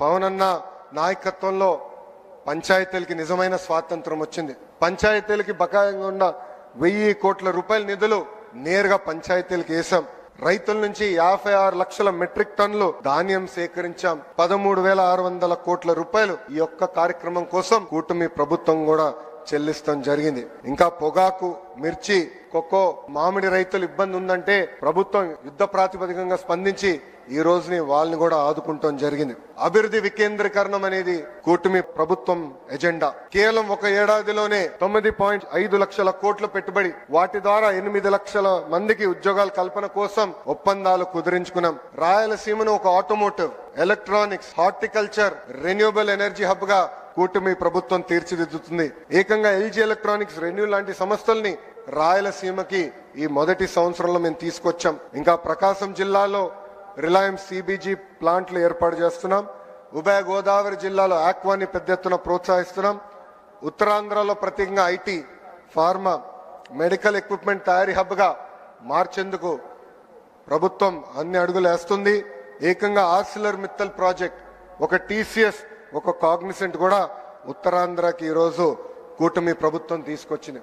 పవన్ అన్న నాయకత్వంలో పంచాయతీలకి నిజమైన స్వాతంత్రం వచ్చింది. పంచాయతీలకి బకాయంగా ఉన్న వెయ్యి కోట్ల రూపాయల నిధులు నేరుగా పంచాయతీలకు వేసాం రైతుల నుంచి యాభై ఆరు లక్షల మెట్రిక్ టన్నులు ధాన్యం సేకరించాం. పదమూడు వేల ఆరు వందల కోట్ల రూపాయలు ఈ యొక్క కార్యక్రమం కోసం కూటమి ప్రభుత్వం కూడా చెల్లిస్తాం జరిగింది. ఇంకా పొగాకు మిర్చి కొక్కో మామిడి రైతులు ఇబ్బంది ఉందంటే ప్రభుత్వం యుద్ధ ప్రాతిపదికంగా స్పందించి ఈ రోజుని వాళ్ళని కూడా ఆదుకుంటాం జరిగింది. అభివృద్ధి వికేంద్రీకరణం అనేది కూటమి ప్రభుత్వం ఎజెండా. కేవలం ఒక ఏడాదిలోనే తొమ్మిది పాయింట్ ఐదు లక్షల కోట్ల పెట్టుబడి వాటి ద్వారా ఎనిమిది లక్షల మందికి ఉద్యోగాల కల్పన కోసం ఒప్పందాలు కుదిరించుకున్నాం. రాయలసీమను ఒక automotive electronics horticulture renewable energy హబ్గా కూటమి ప్రభుత్వం తీర్చిదిద్దుతుంది. ఏకంగా ఎల్జీ ఎలక్ట్రానిక్స్ రెన్యూ లాంటి సంస్థల్ని రాయలసీమకి ఈ మొదటి సంవత్సరంలో మేము తీసుకొచ్చాం. ఇంకా ప్రకాశం జిల్లాలో రిలయన్స్ సిబిజీ ప్లాంట్లు ఏర్పాటు చేస్తున్నాం. ఉభయ గోదావరి జిల్లాలో ఆక్వాని పెద్ద ఎత్తున ప్రోత్సహిస్తున్నాం. ఉత్తరాంధ్రలో ప్రత్యేకంగా ఐటీ ఫార్మా మెడికల్ ఎక్విప్మెంట్ తయారీ హబ్గా మార్చేందుకు ప్రభుత్వం అన్ని అడుగులు వేస్తుంది. ఏకంగా ఆర్సిలర్ మిత్తల్ ప్రాజెక్ట్ ఒక టీసీఎస్ ఒక కాగ్నిసెంట్ కూడా ఉత్తరాంధ్రకి ఈరోజు కూటమి ప్రభుత్వం తీసుకొచ్చింది.